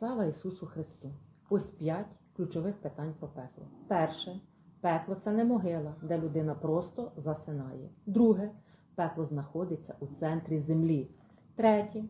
Слава Ісусу Христу! Ось п'ять ключових питань про пекло. Перше пекло це не могила, де людина просто засинає. Друге пекло знаходиться у центрі землі. Третє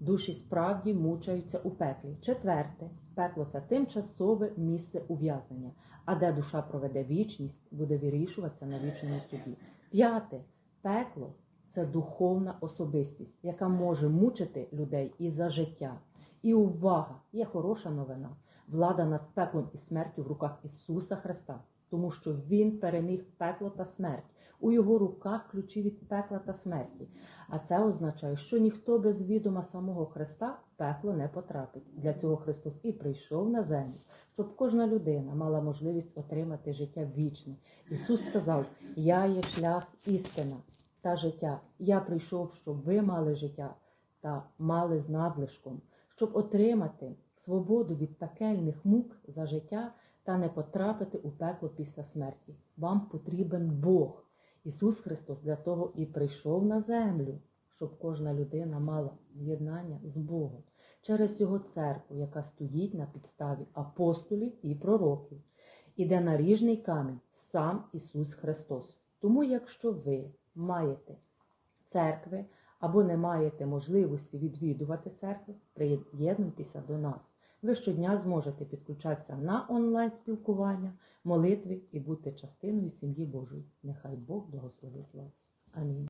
душі справді мучаються у пеклі. Четверте пекло це тимчасове місце ув'язнення, а де душа проведе вічність, буде вирішуватися на вічному суді. П'яте пекло це духовна особистість, яка може мучити людей і за життя. І увага! Є хороша новина. Влада над пеклом і смертю в руках Ісуса Христа, тому що Він переміг пекло та смерть. У його руках ключі від пекла та смерті. А це означає, що ніхто без відома самого Христа пекло не потрапить. Для цього Христос і прийшов на землю, щоб кожна людина мала можливість отримати життя вічне. Ісус сказав: Я є шлях, істина та життя. Я прийшов, щоб ви мали життя та мали з надлишком, щоб отримати свободу від пекельних мук за життя та не потрапити у пекло після смерті. Вам потрібен Бог. Ісус Христос для того і прийшов на землю, щоб кожна людина мала з'єднання з Богом через Його церкву, яка стоїть на підставі апостолів і пророків, іде наріжний камінь сам Ісус Христос. Тому, якщо ви маєте церкви або не маєте можливості відвідувати церкви, приєднуйтеся до нас. Ви щодня зможете підключатися на онлайн спілкування, молитви і бути частиною сім'ї Божої. Нехай Бог благословить вас. Амінь.